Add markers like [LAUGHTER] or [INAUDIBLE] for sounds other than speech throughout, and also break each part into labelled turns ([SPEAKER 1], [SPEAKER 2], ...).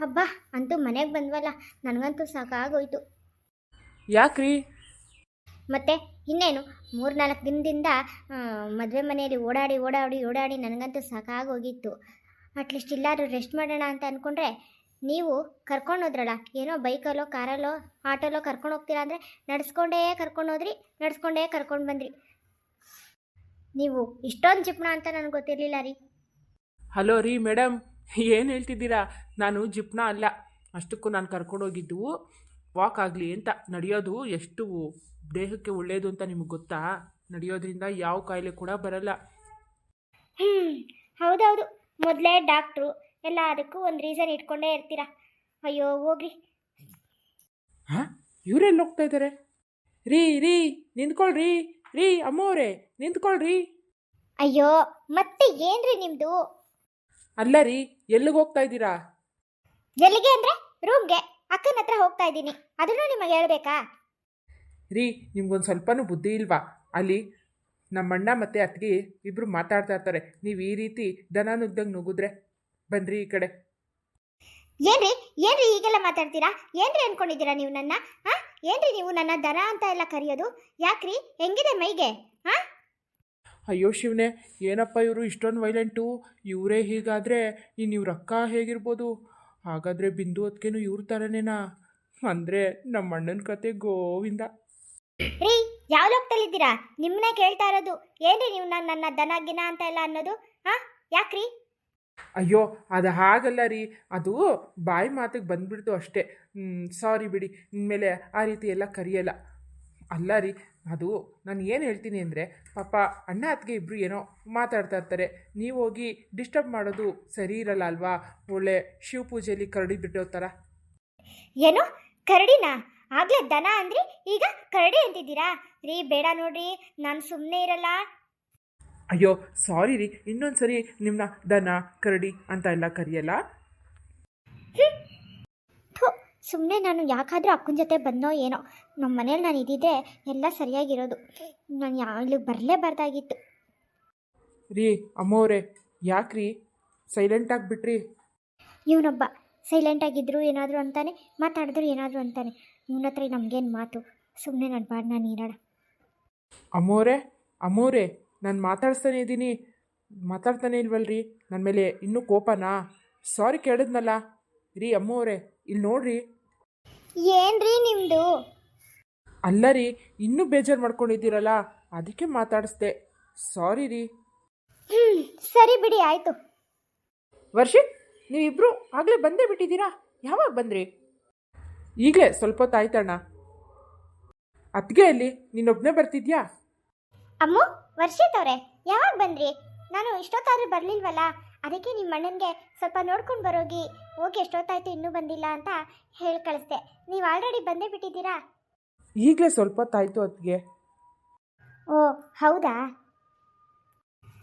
[SPEAKER 1] ಹಬ್ಬ ಅಂತೂ ಮನೆಗೆ ಬಂದ್ವಲ್ಲ ನನಗಂತೂ ಸಾಕಾಗೋಯ್ತು.
[SPEAKER 2] ಯಾಕ್ರಿ?
[SPEAKER 1] ಮತ್ತೆ ಇನ್ನೇನು ಮೂರ್ನಾಲ್ಕು ದಿನದಿಂದ ಮದುವೆ ಮನೆಯಲ್ಲಿ ಓಡಾಡಿ ಓಡಾಡಿ ಓಡಾಡಿ ನನಗಂತೂ ಸಾಕಾಗೋಗಿತ್ತು. ಅಟ್ಲೀಸ್ಟ್ ಇಲ್ಲಾದ್ರೂ ರೆಸ್ಟ್ ಮಾಡೋಣ ಅಂತ ಅಂದ್ಕೊಂಡ್ರೆ ನೀವು ಕರ್ಕೊಂಡು ಹೋದ್ರಲ್ಲ ಏನೋ ಬೈಕಲ್ಲೋ ಕಾರಲ್ಲೋ ಆಟೋಲೋ ಕರ್ಕೊಂಡು ಹೋಗ್ತೀರಾ ಅಂದರೆ ನಡೆಸ್ಕೊಂಡೇ ಕರ್ಕೊಂಡು ಹೋದ್ರಿ ನಡೆಸ್ಕೊಂಡೇ ಕರ್ಕೊಂಡು ಬಂದ್ರಿ. ನೀವು ಇಷ್ಟೊಂದು ಚಿಪ್ಪಣ ಅಂತ ನನಗೆ ಗೊತ್ತಿರಲಿಲ್ಲ ರೀ.
[SPEAKER 2] ಹಲೋ ರೀ ಮೇಡಮ್ ಏನು ಹೇಳ್ತಿದ್ದೀರಾ? ನಾನು ಜಿಪ್ನ ಅಲ್ಲ. ಅಷ್ಟಕ್ಕೂ ನಾನು ಕರ್ಕೊಂಡೋಗಿದ್ದು ವಾಕ್ ಆಗಲಿ ಅಂತ. ನಡೆಯೋದು ಎಷ್ಟು ದೇಹಕ್ಕೆ ಒಳ್ಳೆಯದು ಅಂತ ನಿಮಗೆ ಗೊತ್ತಾ? ನಡೆಯೋದ್ರಿಂದ ಯಾವ ಕಾಯಿಲೆ ಕೂಡ ಬರಲ್ಲ.
[SPEAKER 1] ಹ್ಞೂ ಹೌದೌದು. ಮೊದಲೇ ಡಾಕ್ಟ್ರು ಎಲ್ಲ ಅದಕ್ಕೂ ಒಂದು ರೀಸನ್ ಇಟ್ಕೊಂಡೇ ಇರ್ತೀರಾ. ಅಯ್ಯೋ ಹೋಗ್ರಿ.
[SPEAKER 2] ಹಾಂ? ಇವರೆಲ್ಲಿ ಹೋಗ್ತಾ ಇದ್ದಾರೆ ರೀ ರೀ ನಿಂತ್ಕೊಳ್ರಿ. ರೀ ಅಮ್ಮೋರೆ ನಿಂತ್ಕೊಳ್ರಿ.
[SPEAKER 1] ಅಯ್ಯೋ ಮತ್ತೆ ಏನ್ರಿ ನಿಮ್ಮದು
[SPEAKER 2] ಅಲ್ಲ ರೀ ಎಲ್ಲಿಗೆ ಹೋಗ್ತಾ ಇದ್ದೀರಾ?
[SPEAKER 1] ಎಲ್ಲಿಗೆ ಅಂದ್ರೆ ರೂಮ್ಗೆ ಅಕ್ಕನ ಹತ್ರ ಹೋಗ್ತಾ ಇದ್ದೀನಿ. ಅದನ್ನು ನಿಮಗೆ ಹೇಳಬೇಕಾ?
[SPEAKER 2] ರೀ ನಿಮ್ಗೊಂದು ಸ್ವಲ್ಪನೂ ಬುದ್ಧಿ ಇಲ್ವಾ? ಅಲ್ಲಿ ನಮ್ಮ ಅಣ್ಣ ಮತ್ತು ಅತ್ತಿಗೆ ಇಬ್ಬರು ಮಾತಾಡ್ತಾ ಇರ್ತಾರೆ. ನೀವು ಈ ರೀತಿ ದನ ನುಗ್ದಂಗೆ ನುಗ್ಗಿದ್ರೆ ಬನ್ರಿ ಈ ಕಡೆ.
[SPEAKER 1] ಏನ್ರಿ ಏನ್ರಿ ಈಗೆಲ್ಲ ಮಾತಾಡ್ತೀರಾ? ಏನ್ರಿ ಅನ್ಕೊಂಡಿದ್ದೀರಾ ನೀವು ನನ್ನ ಹಾ ಏನ್ರಿ ನೀವು ನನ್ನ ದನ ಅಂತ ಎಲ್ಲ ಕರೆಯೋದು? ಯಾಕ್ರಿ? ಹೆಂಗಿದೆ ಮೈಗೆ?
[SPEAKER 2] ಅಯ್ಯೋ ಶಿವನೇ ಏನಪ್ಪ ಇವರು ಇಷ್ಟೊಂದು ವೈಲೆಂಟು ಇವರೇ ಹೀಗಾದರೆ ಇನ್ನು ಇವ್ರ ಅಕ್ಕ ಹೇಗಿರ್ಬೋದು? ಹಾಗಾದರೆ ಬಿಂದು ಅದಕ್ಕೇನು ಇವ್ರ ಥರನೇನಾ ಅಂದರೆ ನಮ್ಮ ಅಣ್ಣನ ಕತೆ ಗೋವಿಂದ.
[SPEAKER 1] ರೀ ಯಾವ ಲೋಕದಲ್ಲಿದ್ದೀರಾ ನಿಮ್ಮನ್ನ ಕೇಳ್ತಾ ಇರೋದು. ಏನು ನೀವು ನನ್ನ ನನ್ನ ದನ ಗಿನ ಅಂತ ಎಲ್ಲ ಅನ್ನೋದು? ಹಾ ಯಾಕ್ರಿ?
[SPEAKER 2] ಅಯ್ಯೋ ಅದು ಹಾಗಲ್ಲ ರೀ. ಅದು ಬಾಯಿ ಮಾತಿಗೆ ಬಂದ್ಬಿಡ್ತು ಅಷ್ಟೇ. ಸಾರಿ ಬಿಡಿ. ಇನ್ಮೇಲೆ ಆ ರೀತಿ ಎಲ್ಲ ಕರೆಯಲ್ಲ. ಅಲ್ಲ ರೀ ಅದು ನಾನು ಏನು ಹೇಳ್ತೀನಿ ಅಂದರೆ ಪಾಪ ಅಣ್ಣ ಅತ್ತಿಗೆ ಇಬ್ಬರು ಏನೋ ಮಾತಾಡ್ತಾ ಇರ್ತಾರೆ. ನೀವು ಹೋಗಿ ಡಿಸ್ಟರ್ಬ್ ಮಾಡೋದು ಸರಿ ಇರಲ್ಲ ಅಲ್ವಾ? ಒಳ್ಳೆ ಶಿವ ಪೂಜೆಯಲ್ಲಿ ಕರಡಿ ಬಿಡೋ ಥರ
[SPEAKER 1] ಏನೋ? ಕರಡಿನ? ಆಗಲೇ ದನ ಅಂದ್ರಿ? ಈಗ ಕರಡಿ ಅಂತಿದ್ದೀರಾ? ರೀ ಬೇಡ ನೋಡ್ರಿ ನಾನು ಸುಮ್ಮನೆ ಇರಲ್ಲ.
[SPEAKER 2] ಅಯ್ಯೋ ಸಾರಿ ರೀ ಇನ್ನೊಂದು ಸರಿ ನಿಮ್ಮನ್ನ ದನ ಕರಡಿ ಅಂತ ಎಲ್ಲ ಕರೆಯಲ್ಲ?
[SPEAKER 1] ಸುಮ್ಮನೆ ನಾನು ಯಾಕಾದರೂ ಅಕ್ಕನ ಜೊತೆ ಬಂದೋ ಏನೋ ನಮ್ಮ ಮನೇಲಿ ನಾನು ಇದ್ದಿದ್ದೆ ಎಲ್ಲ ಸರಿಯಾಗಿರೋದು. ನಾನು ಯಾ ಇಲ್ಲಿಗೆ ಬರಲೇಬಾರ್ದಾಗಿತ್ತು.
[SPEAKER 2] ರೀ ಅಮ್ಮವ್ರೆ ಯಾಕ್ರಿ? ಸೈಲೆಂಟ್ ಆಗಿಬಿಟ್ರಿ.
[SPEAKER 1] ಇವನೊಬ್ಬ ಸೈಲೆಂಟ್ ಆಗಿದ್ರು ಏನಾದರೂ ಅಂತಾನೆ ಮಾತಾಡಿದ್ರು ಏನಾದರೂ ಅಂತಾನೆ. ಇವನ ಹತ್ರ ನಮಗೇನು ಮಾತು? ಸುಮ್ಮನೆ ನನ್ನ ಬಾರ್ ನಾನು ಇರೋಣ
[SPEAKER 2] ಅಮ್ಮೋರೆ ಅಮ್ಮೋರೆ ನಾನು ಮಾತಾಡ್ಸ್ತಾನೆ ಇದ್ದೀನಿ. ಮಾತಾಡ್ತಾನೆ ಇಲ್ವಲ್ರಿ? ನನ್ನ ಮೇಲೆ ಇನ್ನೂ ಕೋಪನಾ? ಸಾರಿ ಕೇಳಿದ್ನಲ್ಲ. ರೀ ಅಮ್ಮೋರೆ ಇಲ್ಲಿ ನೋಡ್ರಿ
[SPEAKER 1] ಏನ್ರಿ ನಿಮ್ದು?
[SPEAKER 2] ಅಲ್ಲ ರೀ ಇನ್ನೂ ಬೇಜಾರು ಮಾಡ್ಕೊಂಡಿದ್ದೀರಲ್ಲ ಅದಕ್ಕೆ ಮಾತಾಡಿಸ್ದೆ. ಸಾರಿ ರೀ.
[SPEAKER 1] ಹ್ಮ್ ಸರಿ ಬಿಡಿ ಆಯ್ತು.
[SPEAKER 2] ವರ್ಷಿತ್ ನೀವಿಬ್ರು ಆಗಲೇ ಬಂದೇ ಬಿಟ್ಟಿದ್ದೀರಾ? ಯಾವಾಗ ಬಂದ್ರಿ? ಈಗಲೇ ಸ್ವಲ್ಪ ಹೊತ್ತು ಆಯ್ತಣ್ಣ. ಅತ್ತಿಗೆ ಅಲ್ಲಿ ನೀನೊಬ್ಬನೇ ಬರ್ತಿದ್ಯಾ?
[SPEAKER 1] ಅಮ್ಮ ವರ್ಷಿತ್ ಅವರೇ ಯಾವಾಗ ಬಂದ್ರಿ? ನಾನು ಇಷ್ಟೊತ್ತಾದ್ರೂ ಬರಲಿಲ್ವಲ್ಲ? ಅದಕ್ಕೆ ನಿಮ್ಮ ಅಣ್ಣನಿಗೆ ಸ್ವಲ್ಪ ನೋಡ್ಕೊಂಡು ಬರೋಗಿ ಹೋಗಿ ಎಷ್ಟೊತ್ತಾಯ್ತು ಇನ್ನೂ ಬಂದಿಲ್ಲ ಅಂತ ಹೇಳಿ ಕಳಿಸ್ದೆ. ನೀವು ಆಲ್ರೆಡಿ ಬಂದೇ ಬಿಟ್ಟಿದ್ದೀರಾ?
[SPEAKER 2] ಈಗಲೇ ಸ್ವಲ್ಪ ಹೊತ್ತಾಯ್ತು ಅದಕ್ಕೆ
[SPEAKER 1] ಓ ಹೌದಾ?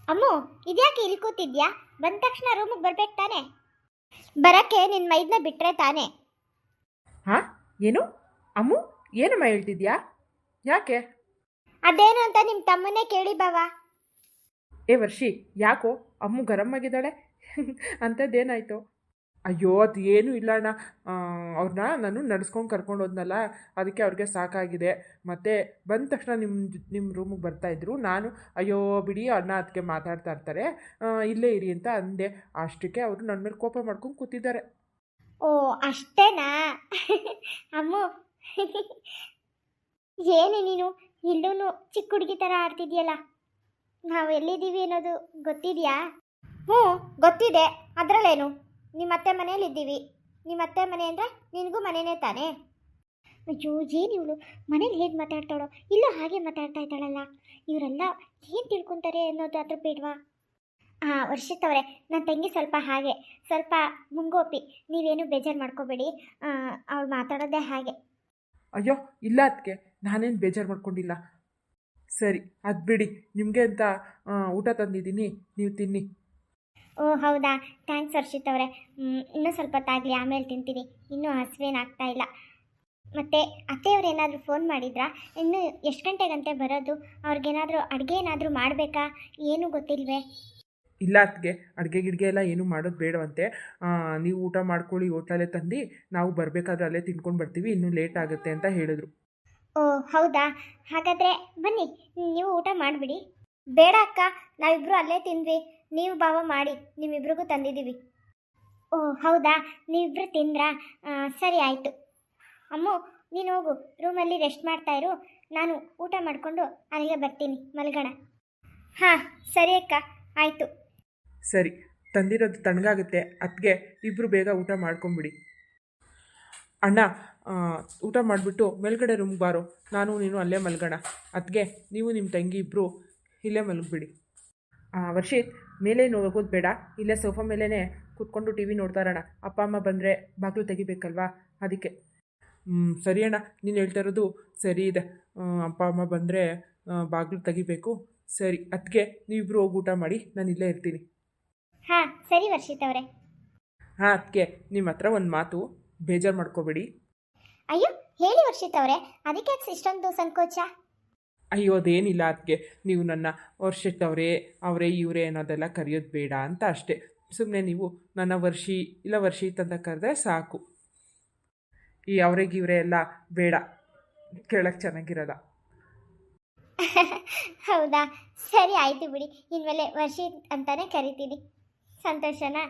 [SPEAKER 1] ಅಮ್ಮು ಇದ್ಯಾಕೆ ಇಲ್ಲಿ ಕೂತಿದ್ಯಾ? ಬಂದ ತಕ್ಷಣ ರೂಮಿಗೆ ಬರ್ಬೇಕು ತಾನೆ? ಬರಕ್ಕೆ ನಿನ್ನ ಮೈದನ್ನ ಬಿಟ್ಟರೆ ತಾನೆ?
[SPEAKER 2] ಹಾಂ ಏನು? ಅಮ್ಮು ಏನಮ್ಮ ಹೇಳ್ತಿದ್ಯಾ? ಯಾಕೆ?
[SPEAKER 1] ಅದೇನು ಅಂತ ನಿಮ್ಮ ತಮ್ಮನೇ ಕೇಳಿ ಬಾವ.
[SPEAKER 2] ಏ ವರ್ಷಿ, ಯಾಕೋ ಅಮ್ಮು ಗರಂ ಆಗಿದ್ದಾಳೆ? [LAUGHS] ಅಂಥದ್ದೇನಾಯಿತು ಅಯ್ಯೋ ಅದು ಏನೂ ಇಲ್ಲ ಅಣ್ಣ. ಅವ್ರನ್ನ ನಾನು ನಡೆಸ್ಕೊಂಡು ಕರ್ಕೊಂಡು ಹೋದ್ನಲ್ಲ, ಅದಕ್ಕೆ ಅವ್ರಿಗೆ ಸಾಕಾಗಿದೆ. ಮತ್ತು ಬಂದ ತಕ್ಷಣ ನಿಮ್ಮ ನಿಮ್ಮ ರೂಮಿಗೆ ಬರ್ತಾಯಿದ್ರು ನಾನು, ಅಯ್ಯೋ, ಬಿಡಿ, ಅಣ್ಣ ಅದಕ್ಕೆ ಮಾತಾಡ್ತಾ ಇರ್ತಾರೆ. ಇಲ್ಲೇ ಇರಿ ಅಂತ ಅಂದೆ. ಅಷ್ಟಕ್ಕೆ ಅವರು ನನ್ನ ಮೇಲೆ ಕೋಪ ಮಾಡ್ಕೊಂಡು ಕೂತಿದ್ದಾರೆ.
[SPEAKER 1] ಓ, ಅಷ್ಟೇನಾ? [LAUGHS] ಅಮ್ಮ. [LAUGHS] ಏನೇ ನೀನು ಇಲ್ಲೂ ಚಿಕ್ಕ ಹುಡುಗಿ ಥರ ಆಡ್ತಿದ್ಯಲ್ಲ. ನಾವು ಎಲ್ಲಿದ್ದೀವಿ ಅನ್ನೋದು ಗೊತ್ತಿದೆಯಾ? ಹ್ಞೂ, ಗೊತ್ತಿದೆ. ಅದರಲ್ಲೇನು? ನಿಮ್ಮ ಅತ್ತೆ ಮನೇಲಿದ್ದೀವಿ ನಿಮ್ಮ ಅತ್ತೆ ಮನೆ ಅಂದರೆ ನಿನಗೂ ಮನೆಯೇ ತಾನೇ? ಅಯ್ಯೋ ಇವಳು? ಮನೇಲಿ ಹೇಗೆ ಮಾತಾಡ್ತಾಳೋ? ಇಲ್ಲೂ ಹಾಗೆ ಮಾತಾಡ್ತಾ ಇದ್ದಾಳಲ್ಲ. ಇವರೆಲ್ಲ ಏನು ತಿಳ್ಕೊತಾರೆ ಅನ್ನೋದು ಅದ್ರ ಬೇಡವಾ? ಹಾಂ ವರ್ಷಿತ್ ಅವರೇ ನನ್ನ ತಂಗಿ ಸ್ವಲ್ಪ ಹಾಗೆ. ಸ್ವಲ್ಪ ಮುಂಗೋಪಿ. ನೀವೇನು ಬೇಜಾರು ಮಾಡ್ಕೋಬೇಡಿ. ಅವಳು ಮಾತಾಡೋದೇ ಹಾಗೆ.
[SPEAKER 2] ಅಯ್ಯೋ, ಇಲ್ಲ ಅದಕ್ಕೆ ನಾನೇನು ಬೇಜಾರು ಮಾಡ್ಕೊಂಡಿಲ್ಲ. ಸರಿ ಅದು ಬಿಡಿ. ನಿಮಗೆ ಅಂತ ಊಟ ತಂದಿದ್ದೀನಿ. ನೀವು ತಿನ್ನಿ.
[SPEAKER 1] ಓ ಹೌದಾ? ಥ್ಯಾಂಕ್ಸ್ ಹರ್ಷಿತ್ ಅವರೇ. ಇನ್ನೂ ಸ್ವಲ್ಪ ಹೊತ್ತಾಗಲಿ ಆಮೇಲೆ ತಿಂತೀನಿ. ಇನ್ನೂ ಹಸಿವೇನಾಗ್ತಾ ಇಲ್ಲ. ಮತ್ತು ಅತ್ತೆಯವ್ರು ಏನಾದರೂ ಫೋನ್ ಮಾಡಿದ್ರಾ? ಇನ್ನೂ ಎಷ್ಟು ಗಂಟೆಗಂತೆ ಬರೋದು? ಅವ್ರಿಗೇನಾದರೂ ಅಡುಗೆ ಏನಾದರೂ ಮಾಡಬೇಕಾ? ಏನೂ ಗೊತ್ತಿಲ್ವೇ?
[SPEAKER 2] ಇಲ್ಲ ಅತ್ತಿಗೆ ಅಡುಗೆ ಗಿಡ್ಗೆ ಎಲ್ಲ ಏನೂ ಮಾಡೋದು ಬೇಡವಂತೆ. ನೀವು ಊಟ ಮಾಡ್ಕೊಳ್ಳಿ ಹೋಟ್ಲಲ್ಲೇ ತಂದು ನಾವು ಬರಬೇಕಾದ್ರೆ ಅಲ್ಲೇ ತಿನ್ಕೊಂಡು ಬರ್ತೀವಿ. ಇನ್ನೂ ಲೇಟ್ ಆಗುತ್ತೆ ಅಂತ ಹೇಳಿದ್ರು.
[SPEAKER 1] ಓ, ಹೌದಾ? ಹಾಗಾದರೆ ಬನ್ನಿ, ನೀವು ಊಟ ಮಾಡಿಬಿಡಿ. ಬೇಡ ಅಕ್ಕ ನಾವಿಬ್ಬರು ಅಲ್ಲೇ ತಿಂದ್ವಿ. ನೀವು ಭಾವ ಮಾಡಿ, ನಿಮ್ಮಿಬ್ರಿಗೂ ತಂದಿದ್ದೀವಿ. ಓ, ಹೌದಾ? ನೀವಿಬ್ರು ತಿಂದ್ರಾ? ಸರಿ ಆಯಿತು. ಅಮ್ಮು, ನೀನು ಹೋಗು. ರೂಮಲ್ಲಿ ರೆಸ್ಟ್ ಮಾಡ್ತಾ ಇರು. ನಾನು ಊಟ ಮಾಡಿಕೊಂಡು ಅಲ್ಲಿಗೆ ಬರ್ತೀನಿ, ಮಲಗೋಣ. ಹಾಂ, ಸರಿ ಅಕ್ಕ, ಆಯಿತು.
[SPEAKER 2] ಸರಿ, ತಂದಿರೋದು ತಣ್ಣಗಾಗುತ್ತೆ. ಅದಕ್ಕೆ ಇಬ್ಬರು ಬೇಗ ಊಟ ಮಾಡ್ಕೊಂಬಿಡಿ ಅಣ್ಣ ಊಟ ಮಾಡಿಬಿಟ್ಟು ಮೇಲ್ಗಡೆ ರೂಮ್ಗೆ ಬಾರೋ. ನಾನು ನೀನು ಅಲ್ಲೇ ಮಲ್ಗೋಣ. ಅದಕ್ಕೆ ನೀವು ನಿಮ್ಮ ತಂಗಿ ಇಬ್ಬರು ಇಲ್ಲೇ ಮಲಗಿಬಿಡಿ. ವರ್ಷಿತ್ ಮೇಲೆ ಹೋಗೋದು ಬೇಡ. ಇಲ್ಲೇ ಸೋಫಾ ಮೇಲೇ ಕೂತ್ಕೊಂಡು ಟಿ ವಿ ನೋಡ್ತಾ ಇರೋಣ. ಅಪ್ಪ ಅಮ್ಮ ಬಂದರೆ ಬಾಗಿಲು ತೆಗಿಬೇಕಲ್ವಾ? ಅದಕ್ಕೆ. ಸರಿ ಅಣ್ಣ. ನೀನು ಹೇಳ್ತಾ ಇರೋದು ಸರಿ ಇದೆ. ಅಪ್ಪ ಅಮ್ಮ ಬಂದರೆ ಬಾಗಿಲು ತೆಗಿಬೇಕು. ಸರಿ ಅದಕ್ಕೆ ನೀವಿಬ್ಬರು ಹೋಗಿ ಊಟ ಮಾಡಿ. ನಾನು ಇಲ್ಲೇ ಇರ್ತೀನಿ.
[SPEAKER 1] ಹಾಂ ಸರಿ ವರ್ಷಿತ್ ಅವರೇ.
[SPEAKER 2] ಹಾಂ ಅದಕ್ಕೆ ನಿಮ್ಮ ಹತ್ರ ಒಂದು ಮಾತು ಬೇಜಾರು ಮಾಡ್ಕೋಬೇಡಿ.
[SPEAKER 1] ಅಯ್ಯೋ ಹೇಳಿ ವರ್ಷಿತ್ ಅವರೇ ಅದಕ್ಕೆ ಇಷ್ಟೊಂದು ಸಂಕೋಚ
[SPEAKER 2] ಅಯ್ಯೋ ಅದೇನಿಲ್ಲ ಅದಕ್ಕೆ ನೀವು ನನ್ನ ವರ್ಷಿತ್ ಅವರೇ ಅವರೇ ಇವರೇ ಅನ್ನೋದೆಲ್ಲ ಕರೆಯೋದು ಬೇಡ ಅಂತ ಅಷ್ಟೇ. ಸುಮ್ಮನೆ ನೀವು ನನ್ನ ವರ್ಷಿ ಇಲ್ಲ ವರ್ಷಿತ್ ಅಂತ ಕರೆದ್ರೆ ಸಾಕು. ಈ ಅವ್ರಿಗೆ ಇವರೇ ಎಲ್ಲ ಬೇಡ. ಕೇಳಕ್ಕೆ ಚೆನ್ನಾಗಿರಲ್ಲ. [LAUGHS]
[SPEAKER 1] ಹೌದಾ? ಸರಿ ಆಯ್ತು ಬಿಡಿ. ಇನ್ಮೇಲೆ ವರ್ಷಿತ್ ಅಂತಾನೆ ಕರಿತೀನಿ. ಸಂತೋಷನಾ?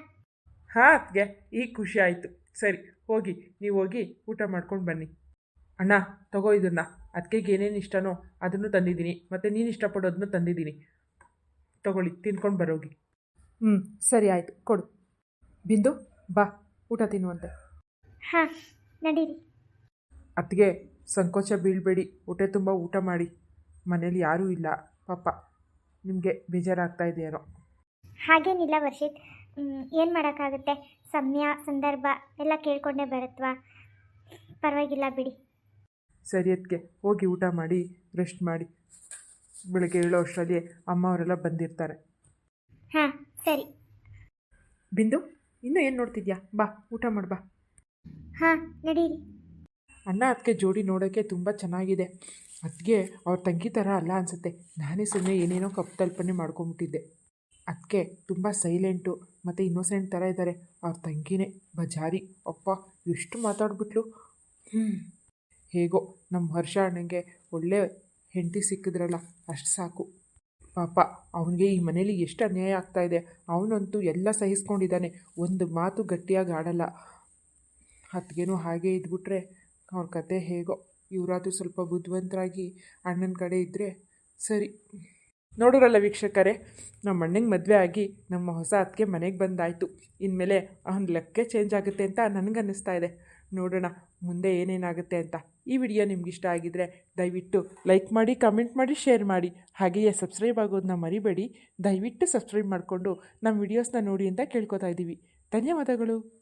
[SPEAKER 2] ಹಾಂ ಅದಕ್ಕೆ ಈಗ ಖುಷಿ ಆಯಿತು. ಸರಿ ಹೋಗಿ ನೀವು ಹೋಗಿ ಊಟ ಮಾಡ್ಕೊಂಡು ಬನ್ನಿ. ಅಣ್ಣ ತಗೋ ಇದನ್ನು ಅದಕ್ಕೆ ಏನೇನು ಇಷ್ಟನೋ ಅದನ್ನು ತಂದಿದ್ದೀನಿ. ಮತ್ತು ನೀನು ಇಷ್ಟಪಡೋದನ್ನು ತಂದಿದ್ದೀನಿ. ತಗೊಳ್ಳಿ ತಿನ್ಕೊಂಡು ಬರೋಗಿ. ಹ್ಞೂ ಸರಿ ಆಯಿತು ಕೊಡು. ಬಿಂದು ಬಾ ಊಟ ತಿನ್ನುವಂತೆ.
[SPEAKER 1] ಹಾಂ ನಡೀರಿ.
[SPEAKER 2] ಅತ್ತಿಗೆ ಸಂಕೋಚ ಬೀಳಬೇಡಿ ಊಟ ತುಂಬ ಊಟ ಮಾಡಿ. ಮನೇಲಿ ಯಾರೂ ಇಲ್ಲ ಪಾಪ. ನಿಮಗೆ ಬೇಜಾರಾಗ್ತಾ ಇದೆಯೇನೋ.
[SPEAKER 1] ಹಾಗೇನಿಲ್ಲ ವರ್ಷಿತ್. ಏನು ಮಾಡೋಕ್ಕಾಗುತ್ತೆ? ಸಮಯ ಸಂದರ್ಭ ಎಲ್ಲ ಕೇಳ್ಕೊಂಡೇ ಬರುತ್ತವಾ ಪರವಾಗಿಲ್ಲ ಬಿಡಿ.
[SPEAKER 2] ಸರಿ ಅದಕ್ಕೆ ಹೋಗಿ ಊಟ ಮಾಡಿ ರೆಸ್ಟ್ ಮಾಡಿ. ಬೆಳಗ್ಗೆ ಏಳೋ ಅಷ್ಟರಲ್ಲಿ ಅಮ್ಮ ಅವರೆಲ್ಲ ಬಂದಿರ್ತಾರೆ.
[SPEAKER 1] ಹಾಂ ಸರಿ.
[SPEAKER 2] ಬಿಂದು ಇನ್ನೂ ಏನು ನೋಡ್ತಿದ್ಯಾ? ಬಾ ಊಟ ಮಾಡು ಬಾ.
[SPEAKER 1] ಹಾಂ ನಡೀರಿ.
[SPEAKER 2] ಅಣ್ಣ ಅದಕ್ಕೆ ಜೋಡಿ ನೋಡೋಕ್ಕೆ ತುಂಬ ಚೆನ್ನಾಗಿದೆ. ಅದಕ್ಕೆ ಅವ್ರ ತಂಗಿ ಥರ ಅಲ್ಲ ಅನಿಸುತ್ತೆ. ನಾನೇ ಸುಮ್ಮನೆ ಏನೇನೋ ಕಲ್ಪನೆ ಮಾಡ್ಕೊಂಬಿಟ್ಟಿದ್ದೆ ಅದಕ್ಕೆ ತುಂಬ ಸೈಲೆಂಟು ಮತ್ತು ಇನ್ನೋಸೆಂಟ್ ಥರ ಇದ್ದಾರೆ ಅವ್ರ ತಂಗಿನೇ ಬಜಾರಿ. ಅಪ್ಪ, ಎಷ್ಟು ಮಾತಾಡ್ಬಿಟ್ಲು. ಹೇಗೋ ನಮ್ಮ ಹರ್ಷ ಅಣ್ಣಂಗೆ ಒಳ್ಳೆ ಹೆಂಡತಿ ಸಿಕ್ಕಿದ್ರಲ್ಲ, ಅಷ್ಟು ಸಾಕು. ಪಾಪ, ಅವನಿಗೆ ಈ ಮನೇಲಿ ಎಷ್ಟು ಅನ್ಯಾಯ ಆಗ್ತಾ ಇದೆ. ಅವನಂತೂ ಎಲ್ಲ ಸಹಿಸ್ಕೊಂಡಿದ್ದಾನೆ. ಒಂದು ಮಾತು ಗಟ್ಟಿಯಾಗಿ ಆಡಲ್ಲ. ಅತ್ತಿಗೆನೂ ಹಾಗೆ ಇದ್ಬಿಟ್ರೆ, ಅವ್ರ ಕತೆ ಹೇಗೋ. ಇವರಾದ್ರೂ ಸ್ವಲ್ಪ ಬುದ್ಧಿವಂತರಾಗಿ ಅಣ್ಣನ ಕಡೆ ಇದ್ದರೆ ಸರಿ. ನೋಡಿರಲ್ಲ ವೀಕ್ಷಕರೇ, ನಮ್ಮ ಅಣ್ಣಂಗೆ ಮದುವೆ ಆಗಿ ನಮ್ಮ ಹೊಸ ಅತ್ತಿಗೆ ಮನೆಗೆ ಬಂದಾಯಿತು. ಇನ್ಮೇಲೆ ಅವನ ಲೆಕ್ಕ ಚೇಂಜ್ ಆಗುತ್ತೆ ಅಂತ ನನಗೆ ಅನ್ನಿಸ್ತಾ ಇದೆ. ನೋಡೋಣ, ಮುಂದೆ ಏನೇನಾಗುತ್ತೆ ಅಂತ. ಈ ವಿಡಿಯೋ ನಿಮ್ಗೆ ಇಷ್ಟ ಆಗಿದ್ರೆ ದಯವಿಟ್ಟು ಲೈಕ್ ಮಾಡಿ, ಕಮೆಂಟ್ ಮಾಡಿ, ಶೇರ್ ಮಾಡಿ. ಹಾಗೆಯೇ ಸಬ್ಸ್ಕ್ರೈಬ್ ಆಗೋದನ್ನ ಮರಿಬೇಡಿ. ದಯವಿಟ್ಟು ಸಬ್ಸ್ಕ್ರೈಬ್ ಮಾಡಿಕೊಂಡು ನಮ್ಮ ವಿಡಿಯೋಸ್ನ ನೋಡಿ ಅಂತ ಕೇಳ್ಕೊತಾ ಇದ್ದೀವಿ. ಧನ್ಯವಾದಗಳು.